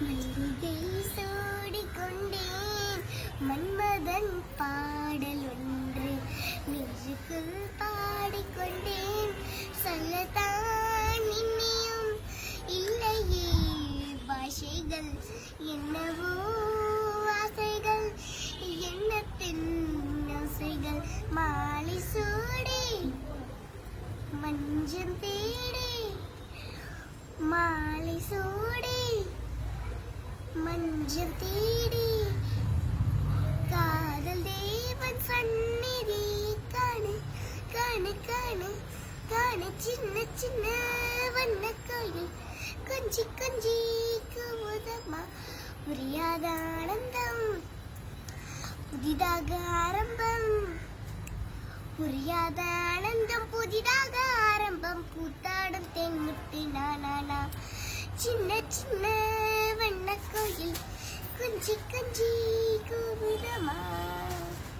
மல்லிகை சூடிக்கொண்டேன். மன்மதன் பாடல் ஒன்று. நெஞ்சுக்குள் பாடிக்கொண்டேன். சொல்லத்தான் இன்னியும் இல்லையே. பாஷைகள் என்னவோ ஆசைகள். எண்ணத்தின் ஆசைகள். மாலை சூடி மஞ்சம் தேடி மா சூடி மஞ்சள் தேடி காதல் தேவன் சந்நிதி காணு காணு காணு காணு சின்ன சின்ன வண்ண கோயில் கொஞ்சி கொஞ்சி குமுதமா புரியாத ஆனந்தம் புதிதாக ஆரம்பம். புரியாத ஆனந்தம் புதிதாக ஆரம்பம். கூத்தாடும் தென்முட்டு நானா சின்ன சின்ன வண்ண கோயில் குஞ்சி குஞ்சி கூவிடமா